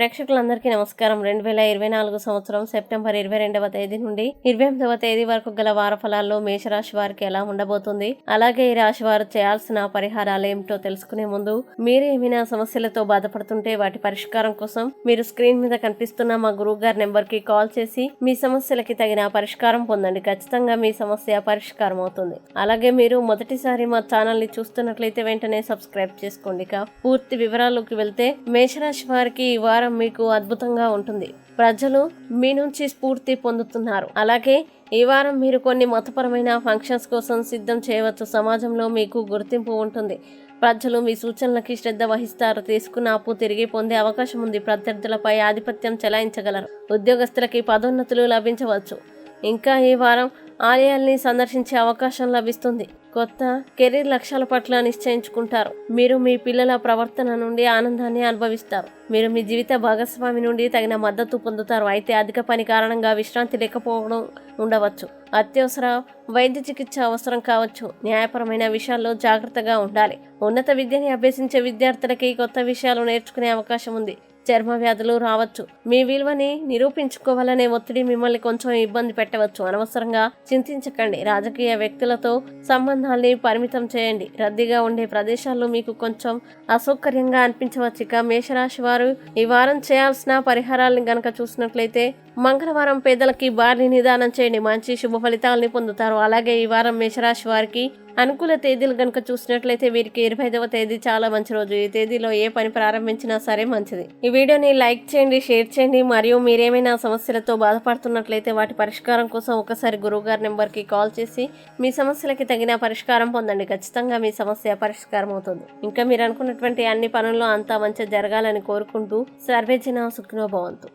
ప్రేక్షకులందరికీ నమస్కారం. రెండు వేల ఇరవై నాలుగు సంవత్సరం సెప్టెంబర్ ఇరవై రెండవ తేదీ నుండి ఇరవై ఎనిమిదవ తేదీ వరకు గల వార ఫలాల్లో మేషరాశి వారికి ఎలా ఉండబోతుంది? అలాగే ఈ రాశి వారు చేయాల్సిన పరిహారాలు ఏమిటో తెలుసుకునే ముందు మీరు ఏమైనా సమస్యలతో బాధపడుతుంటే వాటి పరిష్కారం కోసం మీరు స్క్రీన్ మీద కనిపిస్తున్న మా గురువు గారి నెంబర్కి కాల్ చేసి మీ సమస్యలకి తగిన పరిష్కారం పొందండి. ఖచ్చితంగా మీ సమస్య పరిష్కారం అవుతుంది. అలాగే మీరు మొదటిసారి మా ఛానల్ని చూస్తున్నట్లయితే వెంటనే సబ్స్క్రైబ్ చేసుకోండి. పూర్తి వివరాల్లోకి వెళ్తే మేషరాశి వారికి ఈ వారం మీకు అద్భుతంగా ఉంటుంది. ప్రజలు మీ నుంచి స్ఫూర్తి పొందుతున్నారు. అలాగే ఈ వారం మీరు కొన్ని మతపరమైన ఫంక్షన్స్ కోసం సిద్ధం చేయవచ్చు. సమాజంలో మీకు గుర్తింపు ఉంటుంది. ప్రజలు మీ సూచనలకి శ్రద్ధ వహిస్తారు. తీసుకున్న అప్పు తిరిగి పొందే అవకాశం ఉంది. ప్రత్యర్థులపై ఆధిపత్యం చెలాయించగలరు. ఉద్యోగస్తులకి పదోన్నతులు లభించవచ్చు. ఇంకా ఈ వారం ఆలయాల్ని సందర్శించే అవకాశం లభిస్తుంది. కొత్త కెరీర్ లక్ష్యాల పట్ల నిశ్చయించుకుంటారు. మీరు మీ పిల్లల ప్రవర్తన నుండి ఆనందాన్ని అనుభవిస్తారు. మీరు మీ జీవిత భాగస్వామి నుండి తగిన మద్దతు పొందుతారు. అయితే అధిక పని కారణంగా విశ్రాంతి లేకపోవడం ఉండవచ్చు. అత్యవసర వైద్య చికిత్స అవసరం కావచ్చు. న్యాయపరమైన విషయాల్లో జాగ్రత్తగా ఉండాలి. ఉన్నత విద్యని అభ్యసించే విద్యార్థులకి కొత్త విషయాలు నేర్చుకునే అవకాశం ఉంది. చర్మ వ్యాధులు రావచ్చు. మీ విలువని నిరూపించుకోవాలనే ఒత్తిడి మిమ్మల్ని కొంచెం ఇబ్బంది పెట్టవచ్చు. అనవసరంగా చింతించకండి. రాజకీయ వ్యక్తులతో సంబంధాల్ని పరిమితం చేయండి. రద్దీగా ఉండే ప్రదేశాల్లో మీకు కొంచెం అసౌకర్యంగా అనిపించవచ్చు. ఇక మేషరాశి వారు ఈ వారం చేయాల్సిన పరిహారాలను గనక చూసినట్లయితే మంగళవారం పేదలకి భారీ నిదానం చేయండి. మంచి శుభ ఫలితాలని పొందుతారు. అలాగే ఈ వారం మేషరాశి వారికి అనుకూల తేదీలు కనుక చూసినట్లయితే వీరికి ఇరవై ఐదవ తేదీ చాలా మంచి రోజు. ఈ తేదీలో ఏ పని ప్రారంభించినా సరే మంచిది. ఈ వీడియోని లైక్ చేయండి షేర్ చేయండి. మరియు మీరేమైనా సమస్యలతో బాధపడుతున్నట్లయితే వాటి పరిష్కారం కోసం ఒకసారి గురువుగారి నెంబర్కి కాల్ చేసి మీ సమస్యలకి తగిన పరిష్కారం పొందండి. ఖచ్చితంగా మీ సమస్య పరిష్కారం అవుతుంది. ఇంకా మీరు అనుకున్నటువంటి అన్ని పనుల్లో అంతా మంచి జరగాలని కోరుకుంటూ సర్వేజన సుఖినో భవంతు.